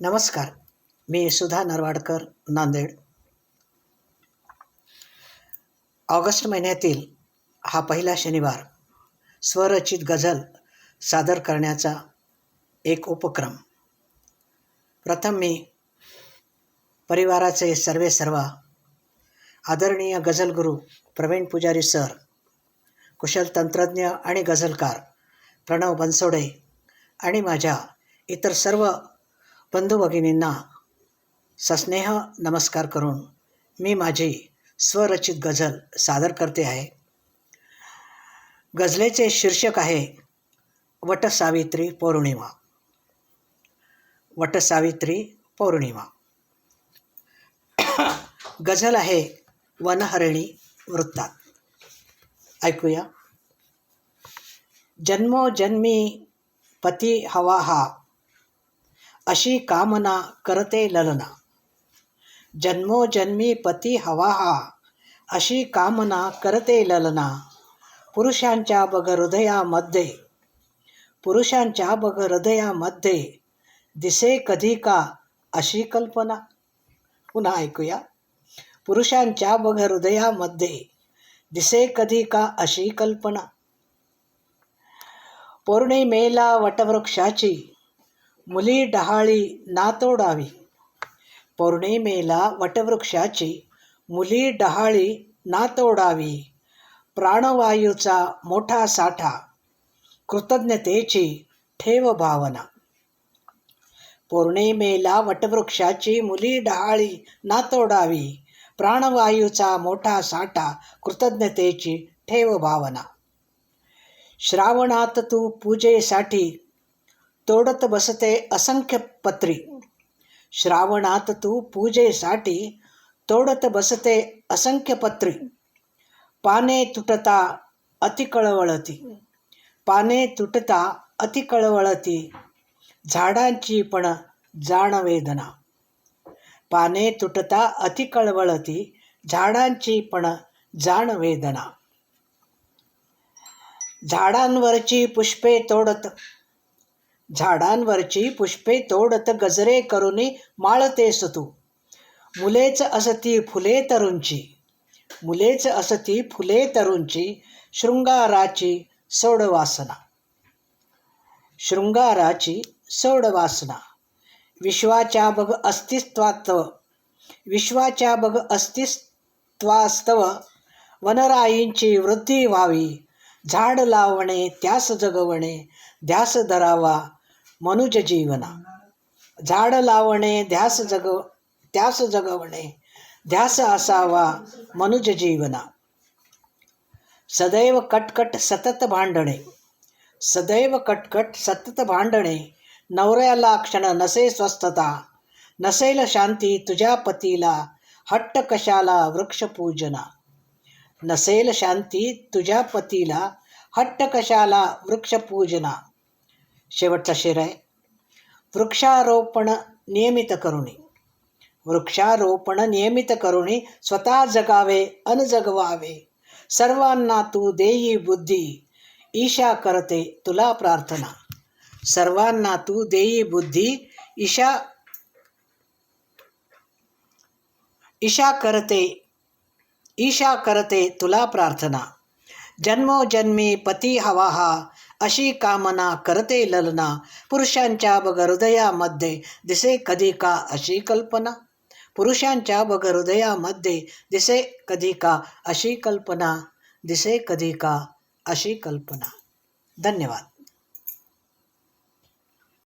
नमस्कार. मी सुधा नरवाडकर नांदेड. ऑगस्ट महिन्यातील हा पहिला शनिवार स्वरचित गझल सादर करण्याचा एक उपक्रम. प्रथम मी परिवाराचे सर्वे सर्वा आदरणीय गझलगुरू प्रवीण पुजारी सर कुशल तंत्रज्ञ आणि गझलकार प्रणव बनसोडे आणि माझ्या इतर सर्व बंधू भगिनींना सस्नेह नमस्कार करून मी माझी स्वरचित गझल सादर करते आहे. गझलेचे शीर्षक आहे वटसावित्री पौर्णिमा. वटसावित्री पौर्णिमा. गझल आहे वनहरिणी वृत्तात. ऐकूया. जन्मोजन्मी पती हवा हा अशी कामना करते ललना. जन्मोजन्मी पती हवा हा अशी कामना करते ललना. पुरुषांच्या बघ हृदयामध्ये पुरुषांच्या बघ हृदयामध्ये दिसे कधी का अशी कल्पना? पुन्हा ऐकूया. पुरुषांच्या बघ हृदयामध्ये दिसे कधी का अशी कल्पना? पौर्णिमेला वटवृक्षाची मुली डहाळी नातोडावी. पौर्णिमेला वटवृक्षाची मुली डहाळी नातोडावी. प्राणवायूचा मोठा साठा कृतज्ञतेची ठेव भावना. पौर्णिमेला वटवृक्षाची मुली डहाळी नातोडावी. प्राणवायूचा मोठा साठा कृतज्ञतेची ठेव भावना. श्रावणात तू पूजेसाठी तोडत बसते असंख्य पत्री. श्रावणात तू पूजेसाठी तोडत बसते असंख्य पत्री. पाने तुटता अतिकळवळती पाने तुटता अतिकळवळती झाडांची पण जाणवेदना पाने तुटता अतिकळवळती झाडांची पण जाणवेदना झाडांवरची पुष्पे तोडत झाडांवरची पुष्पे तोडत गजरे करुनी माळतेस तू. मुलेच असती फुले तरुंची. मुलेच असती फुले तरुंची शृंगाराची सोडवासना शृंगाराची सोडवासना विश्वाच्या बघ अस्तित्वात्व विश्वाच्या बघ अस्तित्वास्तव वनराईंची वृद्धी व्हावी. झाड लावणे त्यास जगवणे ध्यास धरावा. मनुज जीवना. झाड लावणे ध्यास जग त्यास जगवणे ध्यास असावा मनुज जीवना. सदैव कटकट सतत भांडणे. सदैव कटकट सतत भांडणे. नवऱ्याला क्षण नसे स्वस्थता. नसेल शांती तुझ्या पतीला. हट्ट कशाला? वृक्षपूजना नसेल शांती तुझ्या पतीला. हट्ट कशाला? वृक्षपूजना शेवटचा शेर आहे. वृक्षारोपण नियमित करुणी. वृक्षारोपण नियमित करुणी स्वतः जगावे अनजगवावे सर्वांना तू देई बुद्धी ईशा करते तुला प्रार्थना. सर्वांना तू देई बुद्धी ईशा ईशा करते ईशा करते तुला प्रार्थना. जन्मोजन्मी पती हवा हा अशी कामना करते ललना. पुरुषांच्या बघ हृदयामध्ये दिसे कधी का अशी कल्पना. पुरुषांच्या बघ हृदयामध्ये दिसे कधी का अशी कल्पना. दिसे कधी का अशी कल्पना. धन्यवाद.